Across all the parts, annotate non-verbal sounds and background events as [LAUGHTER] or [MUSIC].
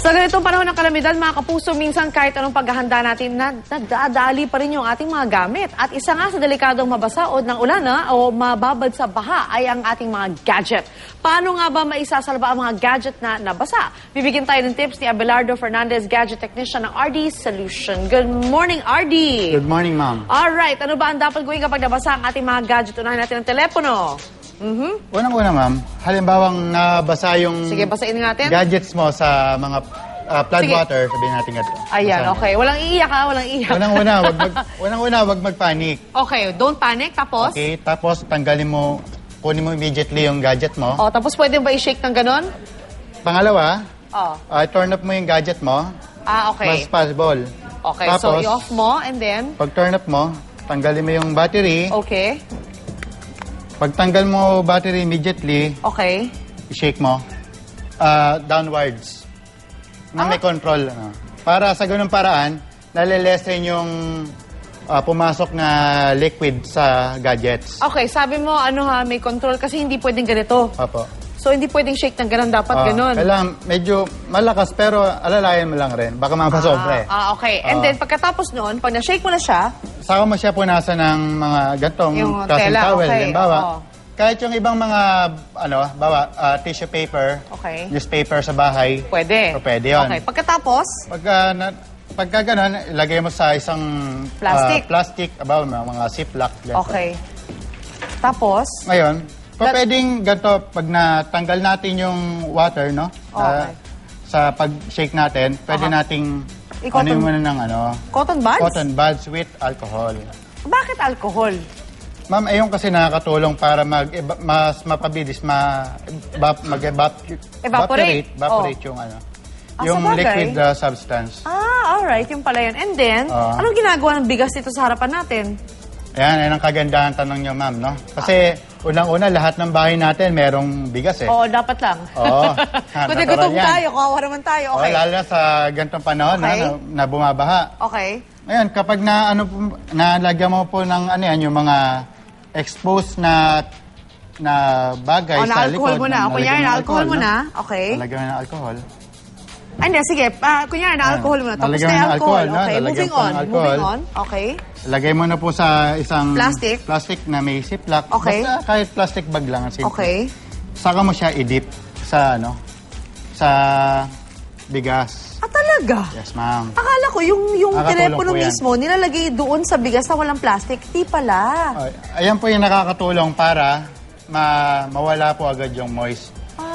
Sa ganitong panahon ng kalamidad, mga kapuso, minsan kahit anong paghahanda natin, na, nadadali pa rin yung ating mga gamit. At isa nga sa delikadong mabasa o ng ulan na, o mababad sa baha ay ang ating mga gadget. Paano nga ba maisasalba ang mga gadget na nabasa? Bibigyan tayo ng tips ni Abelardo Fernandez, gadget technician ng RD Solution. Good morning, RD! Good morning, ma'am. Alright, ano ba ang dapat gawin kapag nabasa ang ating mga gadget? Unahin natin ang telepono. Mhm. Unang-una, ma'am, halimbawang nabasa yung Sige, basain natin. gadgets mo sa mga uh, flood Sige. water, sabihin natin ganito. Ayan, Basahin. okay. Walang iiyak ha, walang iiyak. Unang-una, wag mag, [LAUGHS] unang-una, wag magpanic. Okay, don't panic. Tapos? Okay? Tapos, tanggalin mo, kunin mo immediately yung gadget mo. Oh, tapos pwede ba i-shake ng ganon? Pangalawa, Oh. uh, turn up mo yung gadget mo. Ah, okay. Mas possible. Okay, so Tapos, i-off mo and then? Pag turn up mo, tanggalin mo yung battery. Okay. Pag tanggal mo battery immediately, Okay. i-shake mo uh, downwards na may Ah. control. ano. Para sa ganung paraan, nalilesen yung uh, pumasok na liquid sa gadgets. Okay, sabi mo, ano ha, may control kasi hindi pwedeng ganito. Opo. So, hindi pwedeng shake ng ganon, dapat Ah, ganon. Kailangan medyo malakas pero alalayan mo lang rin. Baka mapasobra eh. Ah, ah, okay. And Ah. then, pagkatapos noon, pag na-shake mo na siya, Saka mo siya punasan ng mga gantong Yung tela, towel. okay, Halimbawa, oo. kahit yung ibang mga ano, bawa, ah, tissue paper, Okay. newspaper sa bahay, pwede. O, pwede yun. Okay, pagkatapos, Pagka, na, pagka ganun, ilagay mo sa isang Plastic. ah, plastic, about mga, mga ziplock. ganito. okay. Tapos, Ngayon, pa That- pwedeng ganito, pag natanggal natin yung water, no? Okay. Ah, sa pag-shake natin, pwede Aha. nating I-cotton- ano muna ng ano, cotton buds? cotton buds with alcohol. Bakit alcohol? Ma'am, ayun kasi nakakatulong para mag mas mapabilis ma evap- mag-evap- Evaporate. evaporate, evaporate yung ano, Ah, yung sabagay. liquid uh, substance. Ah, alright. Yung pala yun. And then, Ah. anong ginagawa ng bigas dito sa harapan natin? Ayan, ayan ang kagandahan tanong niyo, ma'am, no? Kasi unang-una, lahat ng bahay natin merong bigas eh. Oo, dapat lang. Oo. [LAUGHS] Kung Natural gutom yan. tayo, kawawa naman tayo. Oo, Okay. lalo na sa ganitong panahon Okay. na, na bumabaha. Okay. Ngayon, kapag na ano po- nalagyan mo po ng ano yan, yung mga exposed na na bagay O, sa na-alcohol likod. mo na. O, nalagyan kunyari, ng na-alcohol mo no? na. Okay. Nalagyan mo ng alcohol. Ah, Hindi, sige. Ah, kunyari, na-alcohol mo na. Tapos Nalagyan na yung ng alcohol. alcohol? Okay, moving on. alcohol. Moving on. Okay. Lagay mo na po sa isang Plastic? plastic na may ziplock. Okay. Basta kahit plastic bag lang. Simple. Okay. Saka mo siya i-dip sa ano, sa bigas. Ah, talaga? Yes, ma'am. Akala ko yung, yung telepono po yan. mismo, nilalagay doon sa bigas na walang plastic. Di pala. Ay, ayan po yung nakakatulong para ma mawala po agad yung moist.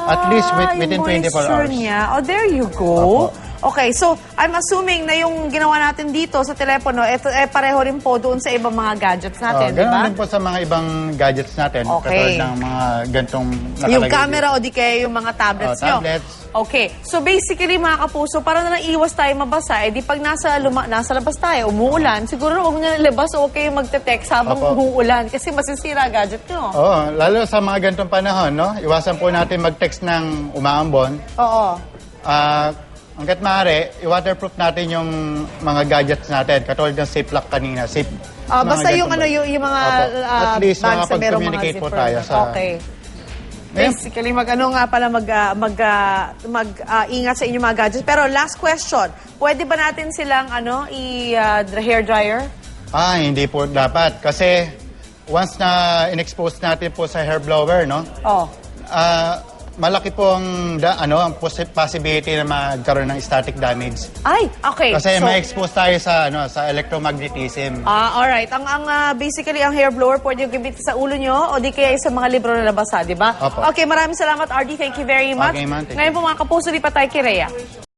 At least with, Ah, within yung 24 moisture hours. Niya. Oh, there you go. Okay, so I'm assuming na yung ginawa natin dito sa telepono, ito eh, pareho rin po doon sa ibang mga gadgets natin, Oh, di ganun ba? din po sa mga ibang gadgets natin. Okay. Katulad ng mga gantong nakalagay Yung dito. camera o di kaya yung mga tablets Oh, nyo. tablets. Okay. So basically mga kapuso, para na lang iwas tayo mabasa, eh di pag nasa, luma, nasa labas tayo, umuulan, siguro huwag nyo labas okay magte-text habang Opo. umuulan kasi masisira gadget nyo. Oo, lalo sa mga gantong panahon, no? Iwasan po natin mag-text ng umaambon. Oo. Ah, hanggat maaari, i-waterproof natin yung mga gadgets natin. Katulad ng ziplock kanina. Zip, Ah, mga basta yung ano yung, yung mga Opo. ah, At least bags na merong mga makapag-communicate po zipper. tayo sa... Okay. Ngayon- Basically, mag-ano nga pala mag, ah, mag, ah, mag ah, ingat sa inyong mga gadgets. Pero last question, pwede ba natin silang ano, i-hair dryer? Ah, hindi po dapat. Kasi once na in-expose natin po sa hair blower, no? Oh. Ah, malaki po ang, da, ano, ang possi- possibility na magkaroon ng static damage. Ay, okay. Kasi so, ma-expose tayo sa, ano, sa electromagnetism. Ah, all right. Ang ang ah, basically ang hair blower pwede yung gamitin sa ulo nyo o di kaya sa mga libro na nabasa, di ba? Opo. Okay, maraming salamat RD. Thank you very much. Okay, ma'am. Thank Ngayon po mga kapuso, di pa tayo kay Rhea.